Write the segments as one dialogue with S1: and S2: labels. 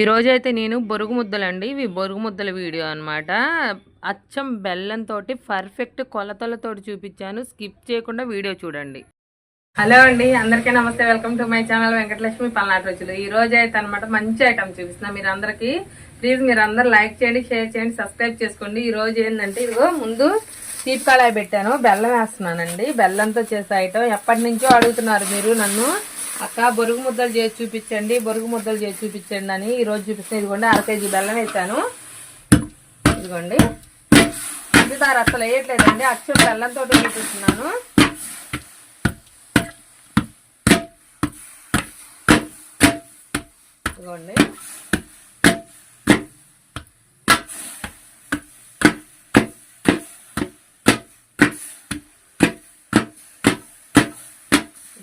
S1: ఈరోజు అయితే నేను బొరుగు ముద్దలండి. ఇవి బొరుగు ముద్దల వీడియో అనమాట అచ్చం బెల్లంతో పర్ఫెక్ట్ కొలతలతోటి చూపించాను. స్కిప్ చేయకుండా వీడియో చూడండి. హలో అండి అందరికీ నమస్తే. Welcome to my channel Venkatalakshmi Palnati రుచులు. ఈ రోజు అయితే అనమాట మంచి ఐటమ్ చూపిస్తున్నా మీరు అందరికీ ప్లీజ్ మీరు అందరు లైక్ చేయండి షేర్ చేయండి సబ్స్క్రైబ్ చేసుకోండి. ఈ రోజు ఏంటంటే ఇదిగో ముందు తీపి కళాయి పెట్టాను బెల్లం వేస్తున్నానండి. బెల్లంతో చేసే ఐటమ్ ఎప్పటి నుంచో అడుగుతున్నారు మీరు నన్ను. అక్క బొరుగు ముద్దలు చేసి చూపించండి బొరుగు ముద్దలు చేసి చూపించండి అని ఈరోజు రోజు చూపిస్తాను ఇదిగోండి అర కేజీ బెల్లం వేసాను. ఇదిగోండి. పంచదార అసలు వేయట్లేదండి అచ్చం బెల్లంతో చూపిస్తున్నాను ఇదిగోండి.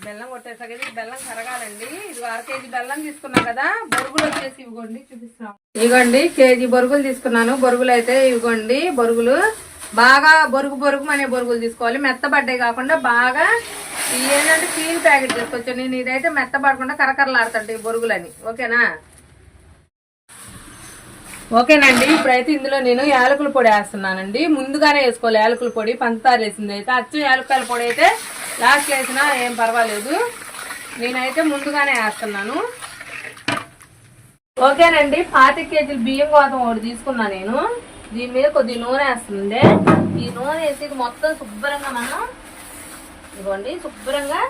S1: బెల్లం కొట్టేసాక బెల్లం కరగాలండి. ఇది అర కేజీ బెల్లం తీసుకున్నాం కదా బొరుగులు వచ్చేసి ఇవ్వండి. చూపిస్తాం ఇవ్వండి కేజీ బొరుగులు తీసుకున్నాను. బొరుగులు అయితే ఇవ్వండి బొరుగులు. బాగా బొరుగు బొరుగు అనే బొరుగులు తీసుకోవాలి. మెత్తబడ్డాయి కాకుండా బాగా ఏంటంటే క్లీన్ ప్యాకెట్ తీసుకోవచ్చు నేను ఇదైతే మెత్తబడకుండా కరకరలాడుతుంటాయి ఈ బొరుగులని. ఓకేనా? ఓకేనండి. ఇప్పుడైతే ఇందులో నేను యాలకుల పొడి వేస్తున్నానండి. ముందుగానే వేసుకోవాలి. యాలకుల పొడి పంచదార వేసింది అయితే అచ్చు యాలకుల పొడి అయితే లాస్ట్ వేసినా ఏం పర్వాలేదు. నేనైతే ముందుగానే వేస్తున్నాను. ఓకేనండి పాతి కేజీలు బియ్యం కోసం ఒకటి తీసుకున్నా నేను. దీని మీద కొద్ది నూనె వేస్తుంది ఈ నూనె వేసి ఇది మొత్తం శుభ్రంగా మనం ఇదిగోండి శుభ్రంగా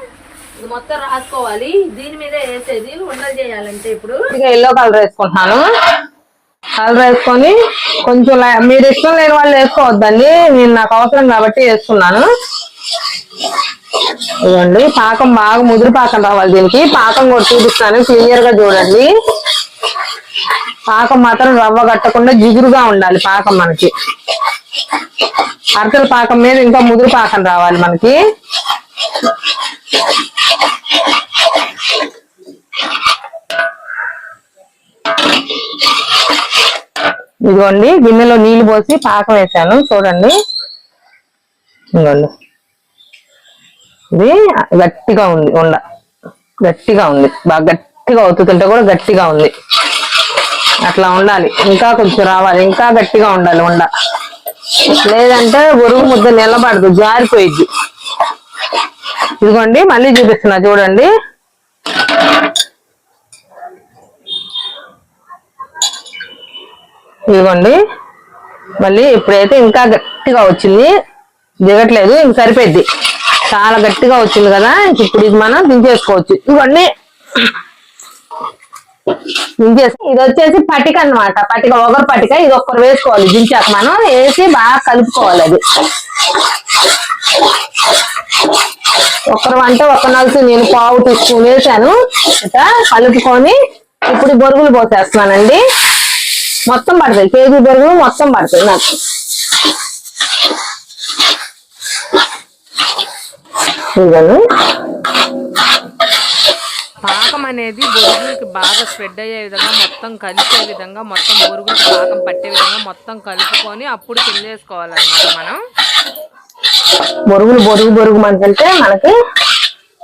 S1: ఇది మొత్తం రాసుకోవాలి. దీని మీద వేసేది ఉండలు చేయాలంటే ఇప్పుడు. ఎల్లో కలర్ వేసుకుంటున్నాను. కలర్ వేసుకొని కొంచెం మీరు ఇష్టం లేని వాళ్ళు వేసుకోవద్దండి. నేను నాకు అవసరం కాబట్టి వేసుకున్నాను. ఇదిగోండి పాకం బాగా ముదురు పాకం రావాలి దీనికి. పాకం కూడా చూపిస్తాను క్లియర్గా చూడండి. పాకం మాత్రం రవ్వ కట్టకుండా జిగురుగా ఉండాలి పాకం మనకి. అరకల పాకం మీద ఇంకా ముదురు పాకం రావాలి మనకి. ఇదిగోండి గిన్నెలో నీళ్ళు పోసి పాకం వేసాను చూడండి. ఇదిగోండి. ఇది గట్టిగా ఉంది ఉండ. గట్టిగా ఉంది. బాగా గట్టిగా అవుతుంటే కూడా గట్టిగా ఉంది. అట్లా ఉండాలి. ఇంకా కొంచెం రావాలి. ఇంకా గట్టిగా ఉండాలి ఉండ. లేదంటే బొరుగు ముద్ద నిలబడదు జారిపోయిద్ది. ఇదిగోండి మళ్ళీ చూపిస్తున్నా చూడండి. ఇదిగోండి. మళ్ళీ ఇప్పుడైతే ఇంకా గట్టిగా వచ్చింది. దిగట్లేదు ఇంక సరిపోద్ది చాలా గట్టిగా వచ్చింది కదా ఇంక ఇప్పుడు ఇది మనం దించేసుకోవచ్చు. ఇవన్నీ దించేసి ఇది వచ్చేసి పటిక అన్నమాట. పటిక ఒకరు పటిక ఇది ఒక్కరు వేసుకోవాలి. దించాక మనం వేసి బాగా కలుపుకోవాలి అది. ఒకరు అంటే ఒక నలుసు. నేను పావు టీ స్పూన్ వేసాను. ఇట్లా కలుపుకొని ఇప్పుడు బొరుగులు పోసేస్తున్నానండి. మొత్తం పడతాయి. కేజీ బొరుగులు మొత్తం పడతాయి నాకు. ఇదిగోండి
S2: పాకం అనేది బొరుగులకి బాగా స్ప్రెడ్ అయ్యే విధంగా మొత్తం కలిసే విధంగా మొత్తం బొరుగులకి పాకం పట్టే విధంగా మొత్తం కలుపుకొని అప్పుడు కిందేసుకోవాలన్నమాట మనం.
S1: బొరుగులు బొరుగు బొరుగు మనకంటే మనకి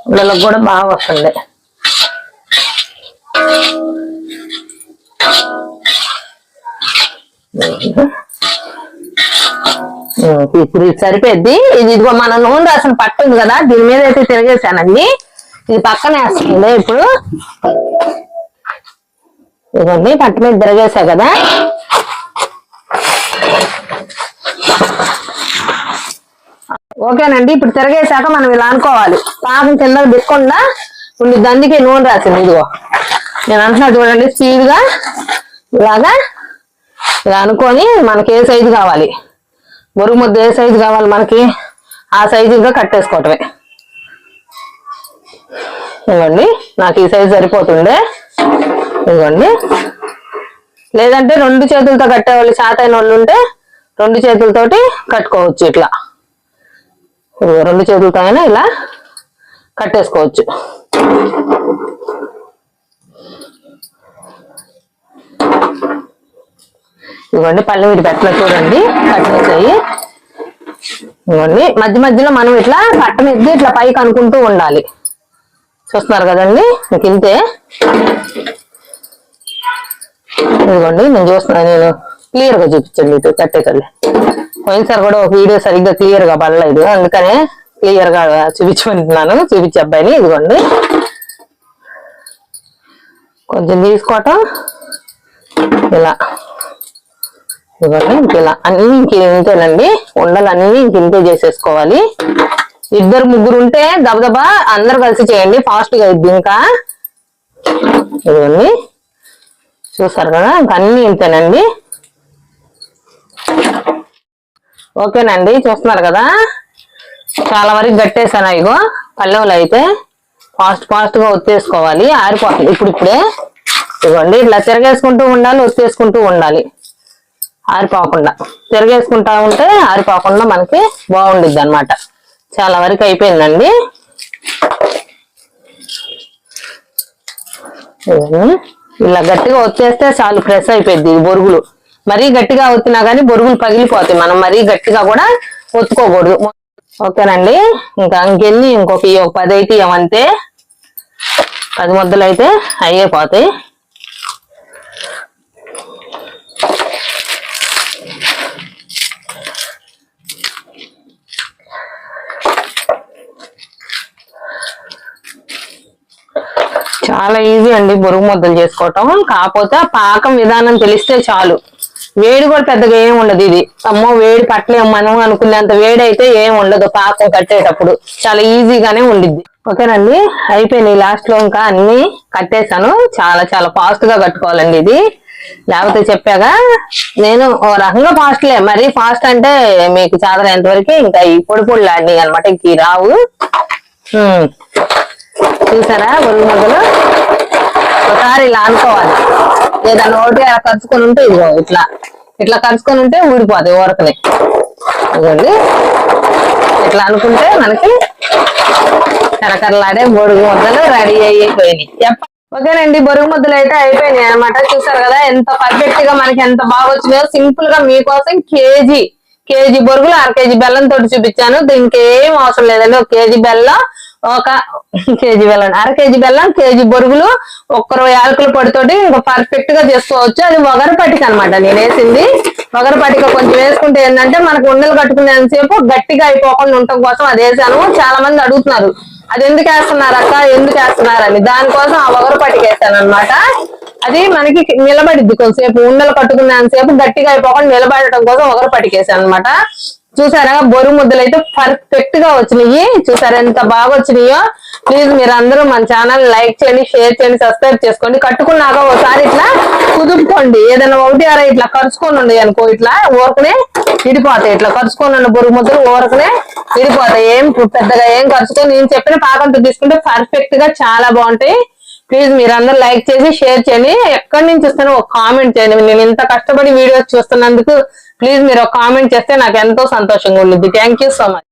S1: పిల్లలకు కూడా బాగా వస్తుంది. ఉమ్, ఇప్పుడు ఇది సరిపోద్ది ఇది ఇదిగో మన నూనె రాసిన పట్టు ఉంది కదా దీని మీద అయితే తిరిగేసానండి. ఇది పక్కన వేస్తుంది ఇప్పుడు. ఇదిగోండి పట్టు మీద తిరగేసా కదా. ఓకేనండి ఇప్పుడు తిరగేసాక మనం ఇలా అనుకోవాలి. పాకం కింద దిక్కుండా ఉండి దండికి నూనె రాసింది ఇదిగో. నేను అంటున్నా చూడండి స్పీడ్గా ఇలాగా ఇలా అనుకొని మనకి ఏ సైజు కావాలి. బొరుగు ముద్ద ఏ సైజు కావాలి మనకి. ఆ సైజు ఇంకా కట్టేసుకోవటమే ఇదిగోండి నాకు ఈ సైజు సరిపోతుండే. ఇదిగోండి. లేదంటే రెండు చేతులతో కట్టేవాళ్ళు చేతైన వాళ్ళు ఉంటే రెండు చేతులతోటి కట్టుకోవచ్చు ఇట్లా. ఇదిగో రెండు చేతులతో అయినా ఇలా కట్టేసుకోవచ్చు. ఇదిగోండి పళ్ళు వీటి పెట్టలో చూడండి. కట్టేసాయి ఇదిగోండి మధ్య మధ్యలో మనం ఇట్లా కట్ట ఇట్లా పైకి అనుకుంటూ ఉండాలి. చూస్తున్నారు కదండి? మీకు ఇంతే. ఇదిగోండి నేను చూస్తున్నాను నేను క్లియర్గా చూపించండి ఇటు కట్టేకల్లి పోయినసారి కూడా ఒక వీడియో సరిగ్గా క్లియర్గా పడలేదు. అందుకనే క్లియర్గా చూపించమంటున్నాను. చూపించే అబ్బాయిని ఇదిగోండి. కొంచెం తీసుకోవటం. ఇలా. ఇదిగోండి ఇంక అన్ని ఇంక ఇంతేనండి ఉండలు అన్ని ఇంతే చేసేసుకోవాలి. ఇద్దరు ముగ్గురు ఉంటే దబదబా అందరు కలిసి చేయండి ఫాస్ట్గా ఇద్ది ఇంకా. ఇదిగోండి. చూసారు కదా అన్ని ఇంతేనండి. ఓకేనండి చూస్తున్నారు కదా. చాలా వరకు గట్టేసాను ఇగో? పల్లెవులు అయితే ఫాస్ట్ ఫాస్ట్గా ఒత్తేసుకోవాలి ఆరిపోతుంది. ఇప్పుడు ఇప్పుడే ఇదిగోండి ఇట్లా తిరగేసుకుంటూ ఉండాలి ఒత్తేసుకుంటూ ఉండాలి. ఆరిపోకుండా. తిరగేసుకుంటా ఉంటే ఆరిపోకుండా మనకి బాగుండిద్ది అనమాట చాలా వరకు అయిపోయిందండి. ఇలా గట్టిగా వచ్చేస్తే చాలు ప్రెస్ అయిపోయింది బొరుగులు. మరీ గట్టిగా ఒత్తినా కానీ బొరుగులు పగిలిపోతాయి. మనం మరీ గట్టిగా కూడా ఒత్తుకోకూడదు. ఓకేనండి? ఇంకా ఇంకెన్ని? ఇంకొక ఈ ఒక పది అయితే ఏమంతే పది ముద్దలు అయితే అయ్యే పోతాయి. చాలా ఈజీ అండి బొరుగు ముద్దలు చేసుకోవటం. కాకపోతే పాకం విధానం తెలిస్తే చాలు. వేడి కూడా పెద్దగా ఏమి ఉండదు ఇది. అమ్మో వేడి పట్టలేము మనం అనుకునేంత వేడి అయితే ఏం ఉండదు పాకం కట్టేటప్పుడు. చాలా ఈజీగానే ఉండిద్ది. ఓకేనండి అయిపోయినాయి లాస్ట్లో ఇంకా అన్ని కట్టేశాను. చాలా చాలా ఫాస్ట్గా కట్టుకోవాలండి ఇది. లేకపోతే చెప్పాగా నేను ఓ రకంగా ఫాస్ట్లే మరీ ఫాస్ట్ అంటే మీకు చాదరైనంత వరకు ఇంకా ఈ పొడి పొడి ఆడినాయి అనమాట ఇంక రావు. చూసారా? బొరుగు ఒకసారి ఇలా అనుకోవాలి. లేదా ఒకటి అలా కరుచుకొని ఉంటే ఇదిగో ఇట్లా. ఇట్లా కరుచుకొని ఉంటే ఊడిపోతాయి ఊరకనే ఇదిగోండి. ఇట్లా అనుకుంటే మనకి కరకరలాడే బొరుగు ముద్దలు రెడీ అయిపోయినాయి. ఓకేనండి బొరుగు ముద్దలు అయితే అయిపోయినాయి అనమాట చూసారు కదా ఎంత పర్ఫెక్ట్గా మనకి ఎంత బాగా వచ్చినాయో సింపుల్గా మీకోసం కేజీ కేజీ బొరుగులు అర కేజీ బెల్లం తోటి చూపించాను. దీనికి ఏం అవసరం లేదండి. ఒక కేజీ బెల్లం ఒక కేజీ బెల్లం అర కేజీ బెల్లం కేజీ బొరుగులు ఒక్కరు యాలకుల పొడితోటి ఇంకా పర్ఫెక్ట్గా చేసుకోవచ్చు. అది వగర పట్టిక అనమాట నేను వేసింది వగర పటిక కొంచెం వేసుకుంటే ఏంటంటే మనకు ఉండలు కట్టుకునేంతసేపు గట్టిగా అయిపోకుండా ఉండటం కోసం అది వేసాను. చాలా మంది అడుగుతున్నారు అది ఎందుకు వేస్తున్నారు అక్క? ఎందుకు వేస్తున్నారు? అని. దానికోసం ఆ వగర పటిక వేసాను అనమాట అది మనకి నిలబడిద్ది కొంతసేపు. ఉండలు కట్టుకున్నంతసేపు గట్టిగా అయిపోకుండా నిలబడటం కోసం ఒకరు పటికేసాను అనమాట చూసారా? బొరు ముద్దలు అయితే పర్ఫెక్ట్గా వచ్చినాయి. చూసారా ఎంత బాగా వచ్చినాయో? ప్లీజ్ మీరు అందరూ మన ఛానల్ లైక్ చేయండి షేర్ చేయండి సబ్స్క్రైబ్ చేసుకోండి. కట్టుకున్నాక ఒకసారి ఇట్లా కుదుపుకోండి ఏదైనా ఒకటి అరే ఇట్లా కరుచుకొని ఉండే అనుకో ఇట్లా ఊరకనే విడిపోతాయి. ఇట్లా ఖర్చుకొని ఉన్న బొరుగు ముద్దలు ఊరకనే విడిపోతాయి. ఏం పెద్దగా ఏం ఖర్చుకొని నేను చెప్పిన పాకంతో తీసుకుంటే పర్ఫెక్ట్గా చాలా బాగుంటాయి. ప్లీజ్ మీరందరూ లైక్ చేసి షేర్ చేయండి. ఎక్కడి నుంచి వస్తానో ఒక కామెంట్ చేయండి. నేను ఇంత కష్టపడి వీడియోస్ చూస్తున్నందుకు ప్లీజ్ మీరు ఒక కామెంట్ చేస్తే నాకు ఎంతో సంతోషంగా ఉంటుంది థ్యాంక్ యూ సో మచ్